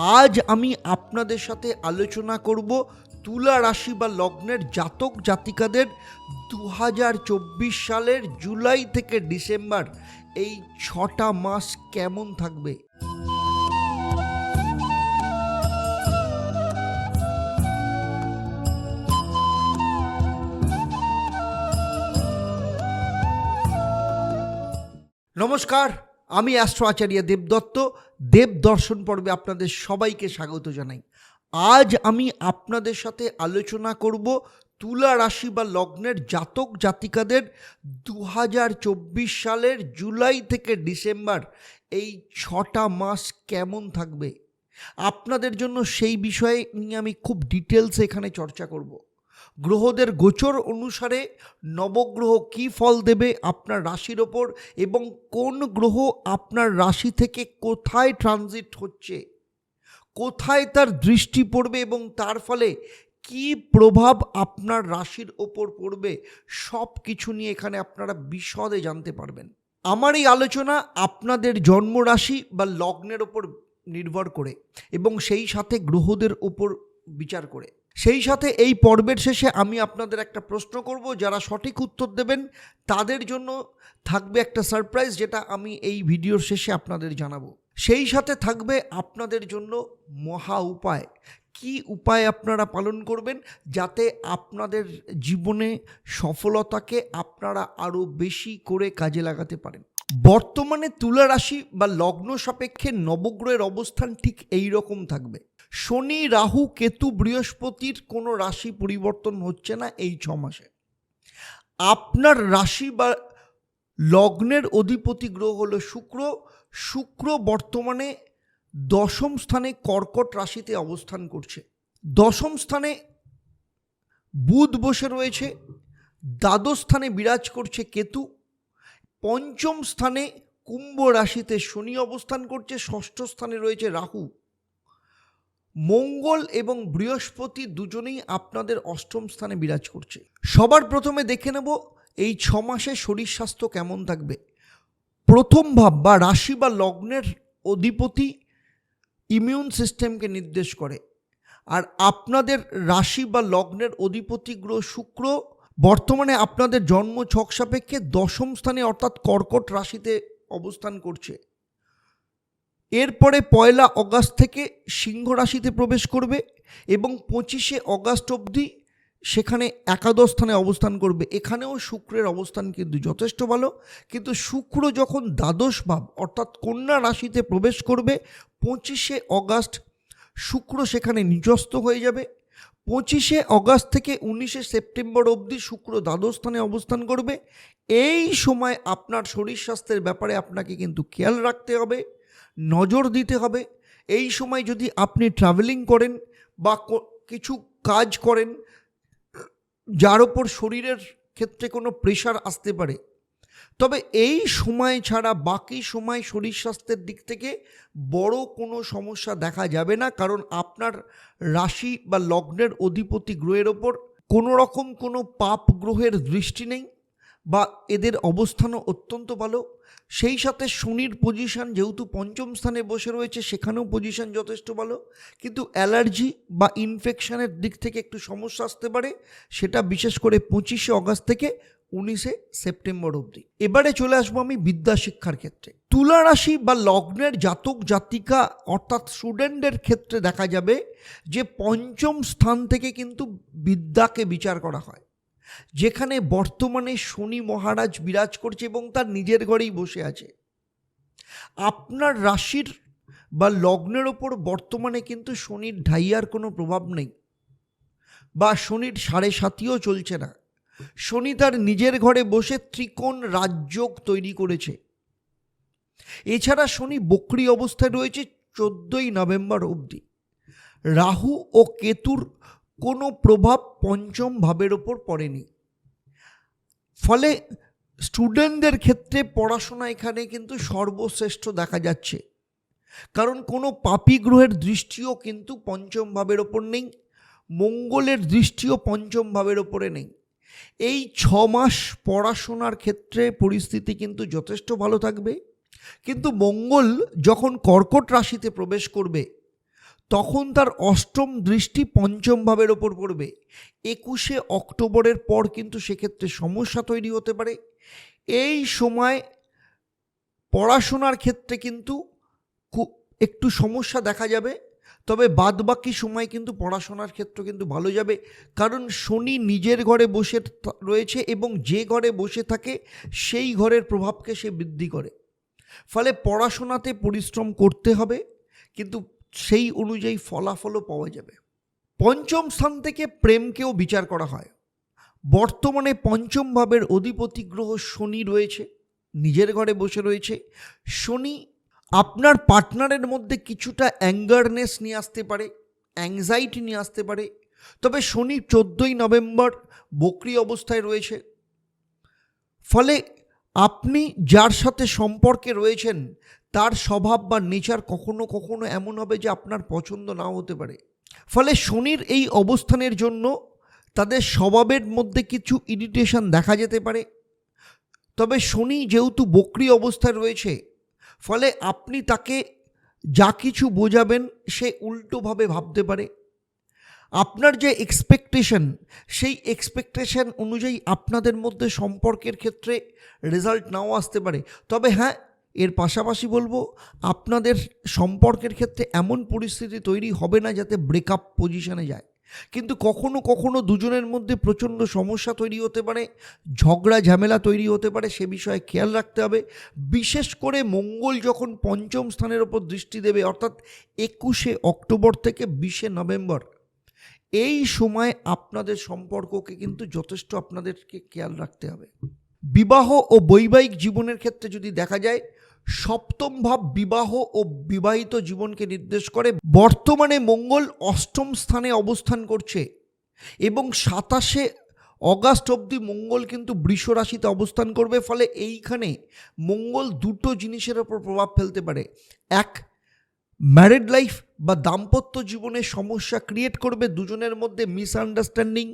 আজ আমি আপনাদের সাথে আলোচনা করব তুলা রাশি বা লগ্নের জাতক জাতিকাদের দু হাজার চব্বিশ সালের জুলাই থেকে ডিসেম্বর, এই ছটা মাস কেমন থাকবে? নমস্কার। আমি অ্যাস্ট্রো আচার্য দেবদত্ত। দেব দর্শন পর্বে আপনাদের সবাইকে স্বাগত জানাই। আজ আমি আপনাদের সাথে আলোচনা করব তুলা রাশি বা লগ্নের জাতক জাতিকাদের দু হাজার চব্বিশ সালের জুলাই থেকে ডিসেম্বর এই ছটা মাস কেমন থাকবে? আপনাদের জন্য সেই বিষয়ে নিয়ে আমি খুব ডিটেলসে এখানে চর্চা করব। গ্রহদের গোচর অনুসারে নবগ্রহ কী ফল দেবে আপনার রাশির ওপর এবং কোন গ্রহ আপনার রাশি থেকে কোথায় ট্রানজিট হচ্ছে? কোথায় তার দৃষ্টি পড়বে এবং তার ফলে কি প্রভাব আপনার রাশির ওপর পড়বে? সব কিছু নিয়ে এখানে আপনারা বিশদে জানতে পারবেন। আমার এই আলোচনা আপনাদের জন্মরাশি বা লগ্নের ওপর নির্ভর করে এবং সেই সাথে গ্রহদের ওপর বিচার করে। সেই সাথে এই পর্বের শেষে আমি আপনাদের একটা প্রশ্ন করব, যারা সঠিক উত্তর দেবেন, তাদের জন্য থাকবে একটা সারপ্রাইজ যেটা আমি এই ভিডিওর শেষে আপনাদের জানাব। সেই সাথে থাকবে আপনাদের জন্য মহা উপায়। কি উপায় আপনারা পালন করবেন যাতে আপনাদের জীবনে সফলতাকে আপনারা আরও বেশি করে কাজে লাগাতে পারেন? বর্তমানে তুলা রাশি বা লগ্ন সাপেক্ষে নবগ্রহের অবস্থান ঠিক এই রকম থাকবে। শনি, রাহু, কেতু, বৃহস্পতির কোনো রাশি পরিবর্তন হচ্ছে না এই ছ মাসে। আপনার রাশি বা লগ্নের অধিপতি গ্রহ হলো শুক্র। শুক্র বর্তমানে দশম স্থানে কর্কট রাশিতে অবস্থান করছে। দশম স্থানে বুধ বসে রয়েছে। দ্বাদশ স্থানে বিরাজ করছে কেতু। পঞ্চম স্থানে কুম্ভ রাশিতে শনি অবস্থান করছে। ষষ্ঠ স্থানে রয়েছে রাহু। মঙ্গল এবং বৃহস্পতি দুজনেই আপনাদের অষ্টম স্থানে বিরাজ করছে। সবার প্রথমে দেখে নেব এই ছ মাসে শরীর স্বাস্থ্য কেমন থাকবে। প্রথম ভাব বা রাশি বা লগ্নের অধিপতি ইমিউন সিস্টেমকে নির্দেশ করে। আর আপনাদের রাশি বা লগ্নের অধিপতি গ্রহ শুক্র বর্তমানে আপনাদের জন্ম ছক সাপেক্ষে দশম স্থানে অর্থাৎ কর্কট রাশিতে অবস্থান করছে। এরপরে পয়লা অগাস্ট থেকে সিংহ রাশিতে প্রবেশ করবে এবং পঁচিশে অগাস্ট অবধি সেখানে একাদশ স্থানে অবস্থান করবে। এখানেও শুক্রের অবস্থান কিন্তু যথেষ্ট ভালো। কিন্তু শুক্র যখন দ্বাদশ ভাব অর্থাৎ কন্যা রাশিতে প্রবেশ করবে, পঁচিশে অগাস্ট শুক্র সেখানে নিজস্ত হয়ে যাবে। পঁচিশে অগাস্ট থেকে উনিশে সেপ্টেম্বর অবধি শুক্র দ্বাদশ স্থানে অবস্থান করবে। এই সময় আপনার শরীর স্বাস্থ্যের ব্যাপারে আপনাকে কিন্তু খেয়াল রাখতে হবে। নজর দিতে হবে। এই সময় যদি আপনি ট্রাভেলিং করেন বা কিছু কাজ করেন, যার ওপর শরীরের ক্ষেত্রে কোনো প্রেশার আসতে পারে। তবে এই সময় ছাড়া বাকি সময় শরীর স্বাস্থ্যের দিক থেকে বড় কোনো সমস্যা দেখা যাবে না, কারণ আপনার রাশি বা লগ্নের অধিপতি গ্রহের ওপর কোনো রকম কোনো পাপ গ্রহের দৃষ্টি নেই। বা এদের অবস্থানও অত্যন্ত ভালো। সেই সাথে শনির পজিশন যেহেতু পঞ্চম স্থানে বসে রয়েছে, সেখানেও পজিশন যথেষ্ট ভালো। কিন্তু অ্যালার্জি বা ইনফেকশনের দিক থেকে একটু সমস্যা আসতে পারে, সেটা বিশেষ করে পঁচিশে অগাস্ট থেকে উনিশে সেপ্টেম্বর অবধি। এবারে চলে আসব আমি বিদ্যা শিক্ষার ক্ষেত্রে। তুলা রাশি বা লগ্নের জাতক জাতিকা অর্থাৎ স্টুডেন্টদের ক্ষেত্রে দেখা যাবে যে পঞ্চম স্থান থেকে কিন্তু বিদ্যাকে বিচার করা হয়। যেখানে বর্তমানে শনি মহারাজ বিরাজ করছে এবং তার নিজের ঘরেই বসে আছে। আপনার রাশির বা লগ্নের ওপর বর্তমানে কিন্তু শনির ঢাইয়ার কোনো প্রভাব নেই বা শনির সাড়ে সাতিও চলছে না। শনি তার নিজের ঘরে বসে ত্রিকোণ রাজযোগ তৈরি করেছে। এছাড়া শনি বকরি অবস্থায় রয়েছে চোদ্দই নভেম্বর অবধি। রাহু ও কেতুর কোনো প্রভাব পঞ্চম ভাবের ওপর পড়েনি। ফলে স্টুডেন্টদের ক্ষেত্রে পড়াশোনা এখানে কিন্তু সর্বশ্রেষ্ঠ দেখা যাচ্ছে। কারণ কোনো পাপী গ্রহের দৃষ্টিও কিন্তু পঞ্চম ভাবের ওপর নেই, মঙ্গলের দৃষ্টিও পঞ্চম ভাবের ওপরে নেই। এই ছ মাস পড়াশোনার ক্ষেত্রে পরিস্থিতি কিন্তু যথেষ্ট ভালো থাকবে। কিন্তু মঙ্গল যখন কর্কট রাশিতে প্রবেশ করবে তখন তার অষ্টম দৃষ্টি পঞ্চম ভাবের ওপর পড়বে। একুশে অক্টোবরের পর কিন্তু সেক্ষেত্রে সমস্যা তৈরি হতে পারে। এই সময় পড়াশোনার ক্ষেত্রে কিন্তু একটু সমস্যা দেখা যাবে, তবে বাদবাকি সময় কিন্তু পড়াশোনার ক্ষেত্র কিন্তু ভালো যাবে। কারণ শনি নিজের ঘরে বসে রয়েছে এবং যে ঘরে বসে থাকে সেই ঘরের প্রভাবকে সে বৃদ্ধি করে। ফলে পড়াশোনাতে পরিশ্রম করতে হবে, কিন্তু সেই অনুযায়ী ফলাফলও পাওয়া যাবে। পঞ্চম স্থান থেকে প্রেমকেও বিচার করা হয়। বর্তমানে পঞ্চম ভাবের অধিপতি গ্রহ শনি রয়েছে, নিজের ঘরে বসে রয়েছে। শনি আপনার পার্টনারের মধ্যে কিছুটা অ্যাঙ্গারনেস নিয়ে আসতে পারে, অ্যাংজাইটি নিয়ে আসতে পারে। তবে শনি চোদ্দোই নভেম্বর বকরি অবস্থায় রয়েছে। ফলে আপনি যার সাথে সম্পর্কে রয়েছেন তার স্বভাব বা নেচার কখনো কখনো এমন হবে যে আপনার পছন্দ নাও হতে পারে। ফলে শনির এই অবস্থানের জন্য তাদের স্বভাবের মধ্যে কিছু ইরিটেশন দেখা যেতে পারে। তবে শনি যেহেতু বকরি অবস্থায় রয়েছে, ফলে আপনি তাকে যা কিছু বোঝাবেন সে উল্টোভাবে ভাবতে পারে। আপনার যে এক্সপেকটেশন সেই এক্সপেকটেশন অনুযায়ী আপনাদের মধ্যে সম্পর্কের ক্ষেত্রে রেজাল্ট নাও আসতে পারে। তবে হ্যাঁ এর পাশাপাশি বলব, আপনাদের সম্পর্কের ক্ষেত্রে এমন পরিস্থিতি তৈরি হবে না যাতে ব্রেকআপ পজিশনে যায়। কিন্তু কখনো কখনো দুজনের মধ্যে প্রচণ্ড সমস্যা তৈরি হতে পারে, ঝগড়া, ঝামেলা তৈরি হতে পারে, সে বিষয়ে খেয়াল রাখতে হবে। বিশেষ করে মঙ্গল যখন পঞ্চম স্থানের ওপর দৃষ্টি দেবে, অর্থাৎ একুশে অক্টোবর থেকে বিশে নভেম্বর, এই সময় আপনাদের সম্পর্ককে কিন্তু যথেষ্ট আপনাদেরকে খেয়াল রাখতে হবে। বিবাহ ও বৈবাহিক জীবনের ক্ষেত্রে যদি দেখা যায় সপ্তম ভাব বিবাহ ও বিবাহিত জীবনকে নির্দেশ করে, বর্তমানে মঙ্গল অষ্টম স্থানে অবস্থান করছে এবং সাতাশে অগাস্ট অবধি মঙ্গল কিন্তু বৃষ রাশিতে অবস্থান করবে, ফলে এইখানে মঙ্গল দুটো জিনিসের ওপর প্রভাব ফেলতে পারে। এক ম্যারিড লাইফ বা দাম্পত্য জীবনে সমস্যা ক্রিয়েট করবে দুজনের মধ্যে মিসআন্ডারস্ট্যান্ডিং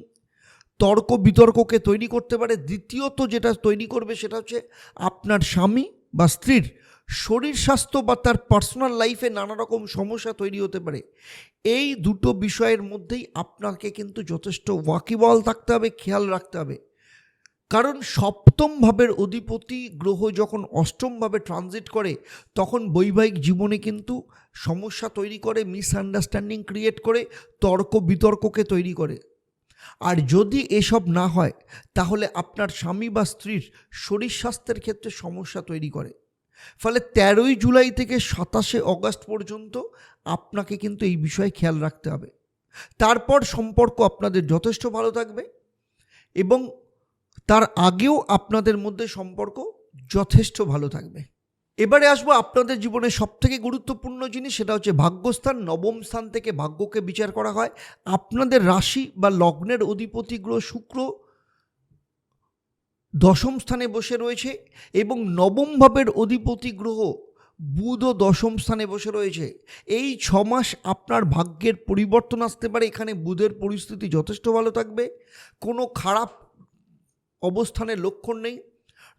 তর্ক বিতর্ককে তৈরি করতে পারে। দ্বিতীয়ত যেটা তৈরি করবে সেটা হচ্ছে আপনার স্বামী বা স্ত্রীর শরীর স্বাস্থ্য বা তার পার্সোনাল লাইফে নানা রকম সমস্যা তৈরি হতে পারে। এই দুটো বিষয়ের মধ্যেই আপনাকে কিন্তু যথেষ্ট ওয়াকিবল থাকতে হবে, খেয়াল রাখতে হবে। কারণ সপ্তম ভাবের অধিপতি গ্রহ যখন অষ্টমভাবে ট্রানজিট করে, তখন বৈবাহিক জীবনে কিন্তু সমস্যা তৈরি করে মিসআন্ডারস্ট্যান্ডিং ক্রিয়েট করে, তর্ক বিতর্ককে তৈরি করে। আর যদি এসব না হয়, তাহলে আপনার স্বামী বা স্ত্রীর শরীর স্বাস্থ্যের ক্ষেত্রে সমস্যা তৈরি করে। ফলে তেরোই জুলাই থেকে সাতাশে অগস্ট পর্যন্ত আপনাকে কিন্তু এই বিষয়ে খেয়াল রাখতে হবে। তারপর সম্পর্ক আপনাদের যথেষ্ট ভালো থাকবে এবং তার আগেও আপনাদের মধ্যে সম্পর্ক যথেষ্ট ভালো থাকবে। এবারে আসব আপনাদের জীবনে সবথেকে গুরুত্বপূর্ণ জিনিস, সেটা হচ্ছে ভাগ্যস্থান। নবম স্থান থেকে ভাগ্যকে বিচার করা হয়। আপনাদের রাশি বা লগ্নের অধিপতি গ্রহ শুক্র দশম স্থানে বসে রয়েছে এবং নবম ভাবের অধিপতি গ্রহ বুধ ও দশম স্থানে বসে রয়েছে। এই ছ মাস আপনার ভাগ্যের পরিবর্তন আসতে পারে। এখানে বুধের পরিস্থিতি যথেষ্ট ভালো থাকবে। কোনো খারাপ অবস্থানের লক্ষণ নেই।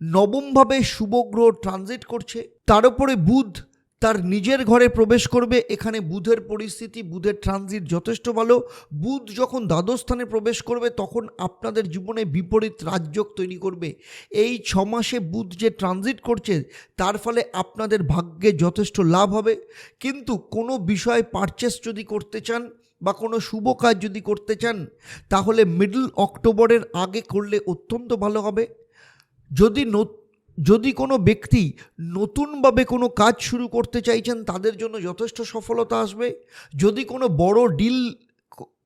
নবমভাবে শুভ গ্রহ ট্রানজিট করছে। তার উপরে বুধ তার নিজের ঘরে প্রবেশ করবে। এখানে বুধের পরিস্থিতি, বুধের ট্রানজিট যথেষ্ট ভালো। বুধ যখন দ্বাদশ স্থানে প্রবেশ করবে, তখন আপনাদের জীবনে বিপরীত রাজযোগ তৈরি করবে। এই ছ মাসে বুধ যে ট্রানজিট করছে, তার ফলে আপনাদের ভাগ্যে যথেষ্ট লাভ হবে। কিন্তু কোনো বিষয় পারচেস যদি করতে চান বা কোনো শুভ কাজ যদি করতে চান, তাহলে মিডল অক্টোবরের আগে করলে অত্যন্ত ভালো হবে। যদি যদি কোনো ব্যক্তি নতুনভাবে কোনো কাজ শুরু করতে চাইছেন, তাদের জন্য যথেষ্ট সফলতা আসবে। যদি কোনো বড় ডিল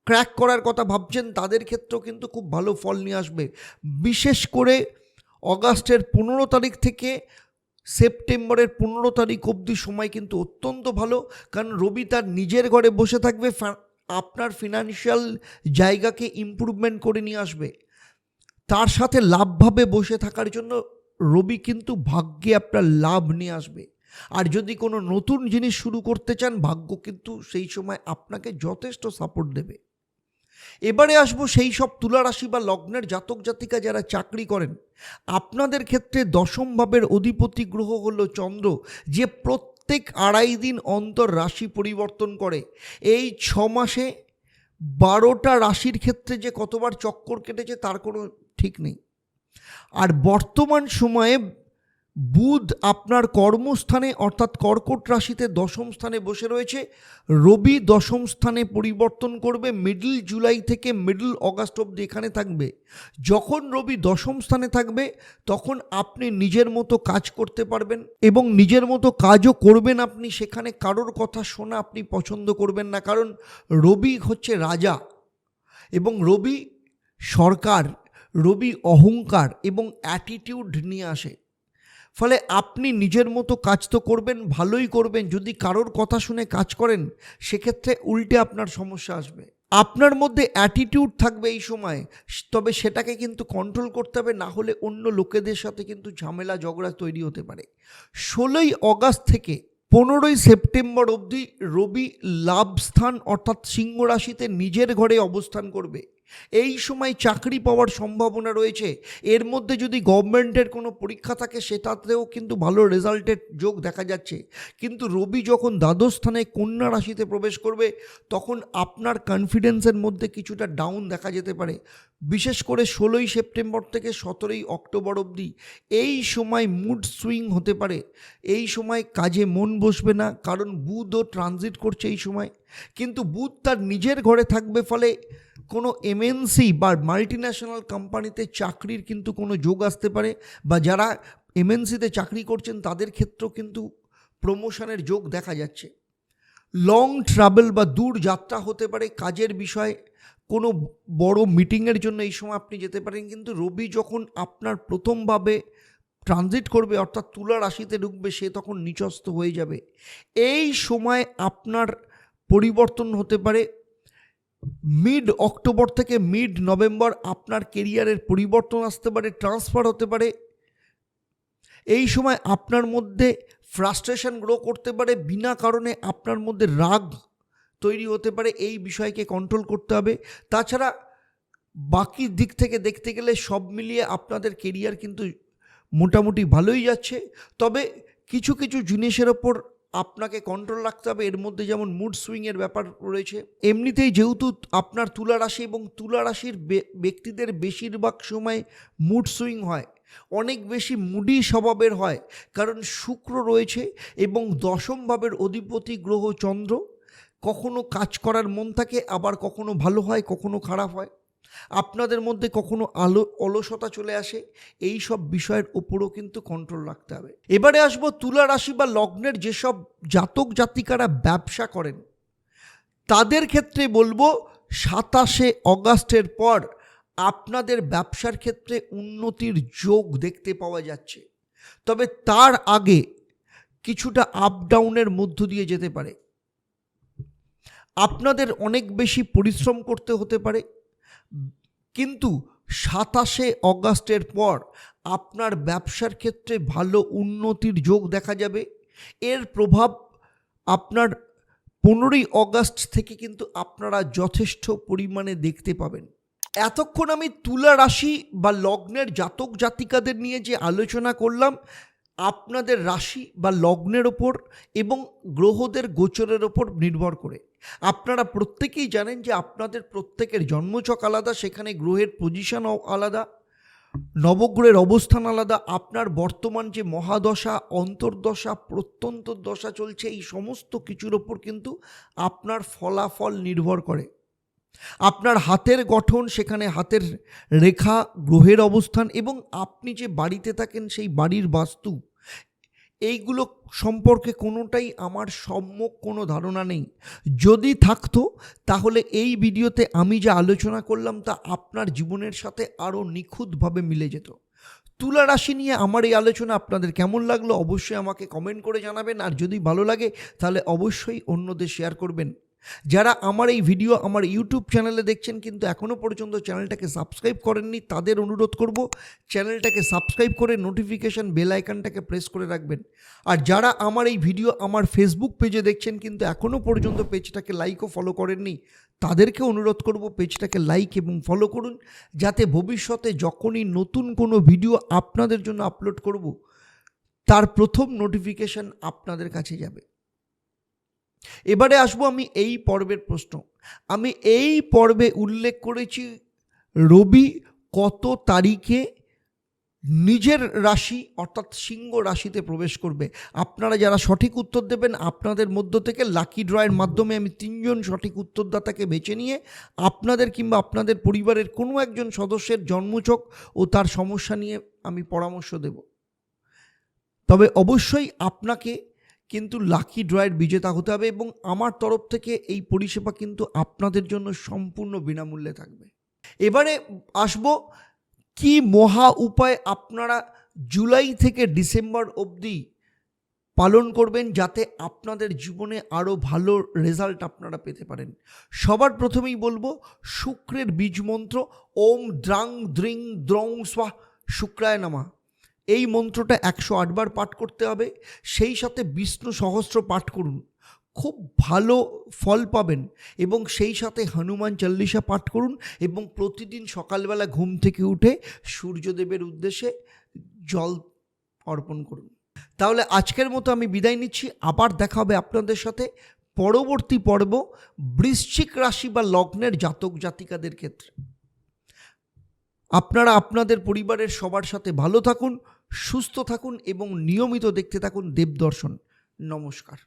ক্র্যাক করার কথা ভাবছেন, তাদের ক্ষেত্রেও কিন্তু খুব ভালো ফল নিয়ে আসবে। বিশেষ করে অগাস্টের পনেরো তারিখ থেকে সেপ্টেম্বরের পনেরো তারিখ অবধি সময় কিন্তু অত্যন্ত ভালো। কারণ রবি তার নিজের ঘরে বসে থাকবে আপনার ফিনান্সিয়াল জায়গাকে ইমপ্রুভমেন্ট করে নিয়ে আসবে। তার সাথে লাভভাবে বসে থাকার জন্য রবি কিন্তু ভাগ্যে আপনার লাভ নিয়ে আসবে। আর যদি কোনো নতুন জিনিস শুরু করতে চান, ভাগ্য কিন্তু সেই সময় আপনাকে যথেষ্ট সাপোর্ট দেবে। এবারে আসব সেই সব তুলা রাশি বা লগ্নের জাতক জাতিকা যারা চাকরি করেন। আপনাদের ক্ষেত্রে দশম ভাবের অধিপতি গ্রহ হলো চন্দ্র, যে প্রত্যেক আড়াই দিন অন্তর রাশি পরিবর্তন করে। এই ছ মাসে বারোটা রাশির ক্ষেত্রে যে কতবার চক্কর কেটেছে, তার কোনো ঠিক নেই। আর বর্তমান সময়ে বুধ আপনার কর্মস্থানে, অর্থাৎ কর্কট রাশিতে দশম স্থানে বসে রয়েছে। রবি দশম স্থানে পরিবর্তন করবে। মিডল জুলাই থেকে মিডল অগাস্ট অবধি এখানে থাকবে। যখন রবি দশম স্থানে থাকবে, তখন আপনি নিজের মতো কাজ করতে পারবেন এবং নিজের মতো কাজও করবেন আপনি। সেখানে কারোর কথা শোনা আপনি পছন্দ করবেন না। কারণ রবি হচ্ছে রাজা এবং রবি সরকার। রবি অহংকার এবং অ্যাটিটিউড নিয়ে আসে। ফলে আপনি নিজের মতো কাজ তো করবেন, ভালোই করবেন। যদি কারোর কথা শুনে কাজ করেন, সেক্ষেত্রে উল্টে আপনার সমস্যা আসবে। আপনার মধ্যে অ্যাটিটিউড থাকবে এই সময়। তবে সেটাকে কিন্তু কন্ট্রোল করতে হবে, না হলে অন্য লোকেদের সাথে কিন্তু ঝামেলা, ঝগড়া তৈরি হতে পারে। ষোলোই অগাস্ট থেকে পনেরোই সেপ্টেম্বর অবধি রবি লাভ স্থান অর্থাৎ সিংহ রাশিতে নিজের ঘরে অবস্থান করবে। এই সময় চাকরি পাওয়ার সম্ভাবনা রয়েছে। এর মধ্যে যদি গভর্নমেন্টের কোনো পরীক্ষা থাকে, সেটাতেও কিন্তু ভালো রেজাল্টের যোগ দেখা যাচ্ছে। কিন্তু রবি যখন দ্বাদশ স্থানে কন্যা রাশিতে প্রবেশ করবে, তখন আপনার কনফিডেন্সের মধ্যে কিছুটা ডাউন দেখা যেতে পারে। বিশেষ করে ষোলোই সেপ্টেম্বর থেকে সতেরোই অক্টোবর অবধি এই সময় মুড সুইং হতে পারে। এই সময় কাজে মন বসবে না, কারণ বুধও ট্রানজিট করছে এই সময়। কিন্তু বুধ তার নিজের ঘরে থাকবে, ফলে কোনো এমএনসি বা মাল্টি ন্যাশনাল কোম্পানিতে চাকরির কিন্তু কোনো যোগ আসতে পারে, বা যারা এমএনসিতে চাকরি করছেন, তাদের ক্ষেত্রেও কিন্তু প্রমোশনের যোগ দেখা যাচ্ছে। লং ট্রাভেল বা দূর যাত্রা হতে পারে, কাজের বিষয়ে কোনো বড় মিটিংয়ের জন্য এই সময় আপনি যেতে পারেন, কিন্তু রবি যখন আপনার প্রথমভাবে ট্রানজিট করবে, অর্থাৎ তুলা রাশিতে ঢুকবে, সে তখন নিচস্ত হয়ে যাবে। এই সময় আপনার পরিবর্তন হতে পারে। মিড অক্টোবর থেকে মিড নভেম্বর আপনার কেরিয়ারের পরিবর্তন আসতে পারে ট্রান্সফার হতে পারে। এই সময় আপনার মধ্যে ফ্রাস্ট্রেশন গ্রো করতে পারে, বিনা কারণে আপনার মধ্যে রাগ তৈরি হতে পারে, এই বিষয়কে কন্ট্রোল করতে হবে। তাছাড়া বাকি দিক থেকে দেখতে গেলে সব মিলিয়ে আপনাদের কেরিয়ার কিন্তু মোটামুটি ভালোই যাচ্ছে। তবে কিছু কিছু জিনিসের ওপর আপনাকে কন্ট্রোল রাখতে হবে। এর মধ্যে যেমন মুড সুইংয়ের ব্যাপার রয়েছে, এমনিতেই যেহেতু আপনার তুলা রাশি এবং তুলা রাশির ব্যক্তিদের বেশিরভাগ সময় মুড সুইং হয়। অনেক বেশি মুডি স্বভাবের হয়, কারণ শুক্র রয়েছে এবং দশম ভাবের অধিপতি গ্রহ চন্দ্র। কখনো কাজ করার মন থাকে, আবার কখনো ভালো হয়, কখনো খারাপ হয়। আপনাদের মধ্যে কখনো আলো, অলসতা চলে আসে? এই সব বিষয়ের ওপরও কিন্তু কন্ট্রোল রাখতে হবে। এবারে আসব তুলা রাশি বা লগ্নের যেসব জাতক জাতিকারা ব্যবসা করেন, তাদের ক্ষেত্রে বলব সাতাশে অগাস্টের পর আপনাদের ব্যবসার ক্ষেত্রে উন্নতির যোগ দেখতে পাওয়া যাচ্ছে। তবে তার আগে কিছুটা আপ ডাউনের মধ্য দিয়ে যেতে পারে। আপনাদের অনেক বেশি পরিশ্রম করতে হতে পারে। কিন্তু সাতাশে অগাস্টের পর আপনার ব্যবসার ক্ষেত্রে ভালো উন্নতির যোগ দেখা যাবে। এর প্রভাব আপনার পনেরোই অগাস্ট থেকে কিন্তু আপনারা যথেষ্ট পরিমাণে দেখতে পাবেন। এতক্ষণ আমি তুলা রাশি বা লগ্নের জাতক জাতিকাদের নিয়ে যে আলোচনা করলাম আপনাদের রাশি বা লগ্নের ওপর এবং গ্রহদের গোচরের ওপর নির্ভর করে। আপনারা প্রত্যেকেই জানেন যে আপনাদের প্রত্যেকের জন্মচক আলাদা, সেখানে গ্রহের পজিশনও আলাদা, নবগ্রহের অবস্থান আলাদা, আপনার বর্তমান যে মহাদশা, অন্তর্দশা প্রত্যন্তর দশা চলছে, এই সমস্ত কিছুর ওপর কিন্তু আপনার ফলাফল নির্ভর করে। আপনার হাতের গঠন, সেখানে হাতের রেখা, গ্রহের অবস্থান এবং আপনি যে বাড়িতে থাকেন, সেই বাড়ির বাস্তু, এইগুলো সম্পর্কে কোনোটাই আমার সম্যক কোনো ধারণা নেই। যদি থাকতো, তাহলে এই ভিডিওতে আমি যা আলোচনা করলাম, তা আপনার জীবনের সাথে আরও নিখুঁতভাবে মিলে যেত। তুলা রাশি নিয়ে আমার এই আলোচনা আপনাদের কেমন লাগল, অবশ্যই আমাকে কমেন্ট করে জানাবেন। আর যদি ভালো লাগে, তাহলে অবশ্যই অন্যদের শেয়ার করবেন। যারা আমার এই ভিডিও আমার ইউটিউব চ্যানেলে দেখছেন কিন্তু এখনও পর্যন্ত চ্যানেলটাকে সাবস্ক্রাইব করেননি, তাদের অনুরোধ করব চ্যানেলটাকে সাবস্ক্রাইব করে নোটিফিকেশান বেল আইকনটাকে প্রেস করে রাখবেন। আর যারা আমার এই ভিডিও আমার ফেসবুক পেজে দেখছেন কিন্তু এখনও পর্যন্ত পেজটাকে লাইক ও ফলো করেননি, তাদেরকে অনুরোধ করব পেজটাকে লাইক এবং ফলো করুন, যাতে ভবিষ্যতে যখনই নতুন কোনো ভিডিও আপনাদের জন্য আপলোড করব, তার প্রথম নোটিফিকেশন আপনাদের কাছে যাবে। এবারে আসব আমি এই পর্বের প্রশ্ন। আমি এই পর্বে উল্লেখ করেছি রবি কত তারিখে নিজের রাশি অর্থাৎ সিংহ রাশিতে প্রবেশ করবে। আপনারা যারা সঠিক উত্তর দেবেন, আপনাদের মধ্য থেকে লাকি ড্রয়ের মাধ্যমে আমি তিনজন সঠিক উত্তরদাতাকে বেছে নিয়ে আপনাদের কিংবা আপনাদের পরিবারের কোনো একজন সদস্যের জন্মচক ও তার সমস্যা নিয়ে আমি পরামর্শ দেব। তবে অবশ্যই আপনাকে কিন্তু লাকি ড্রয়ের বিজেতা হতে হবে এবং আমার তরফ থেকে এই পরিষেবা কিন্তু আপনাদের জন্য সম্পূর্ণ বিনামূল্যে থাকবে। এবারে আসব, কি মহা উপায় আপনারা জুলাই থেকে ডিসেম্বর অবধি পালন করবেন যাতে আপনাদের জীবনে আরও ভালো রেজাল্ট আপনারা পেতে পারেন? সবার প্রথমেই বলব, শুক্রের বীজ মন্ত্র, ওম দ্রাং দ্রিং দ্রং স্বা শুক্রায় নামা। এই মন্ত্রটা একশো আটবার পাঠ করতে হবে। সেই সাথে বিষ্ণু সহস্র পাঠ করুন। খুব ভালো ফল পাবেন এবং সেই সাথে হনুমান চল্লিশা পাঠ করুন এবং প্রতিদিন সকালবেলা ঘুম থেকে উঠে সূর্যদেবের উদ্দেশ্যে জল অর্পণ করুন। তাহলে আজকের মতো আমি বিদায় নিচ্ছি। আবার দেখা হবে আপনাদের সাথে পরবর্তী পর্ব বৃশ্চিক রাশি বা লগ্নের জাতক জাতিকাদের ক্ষেত্রে। আপনারা আপনাদের পরিবারের সবার সাথে ভালো থাকুন, সুস্থ থাকুন এবং নিয়মিত দেখতে থাকুন দেবদর্শন। নমস্কার।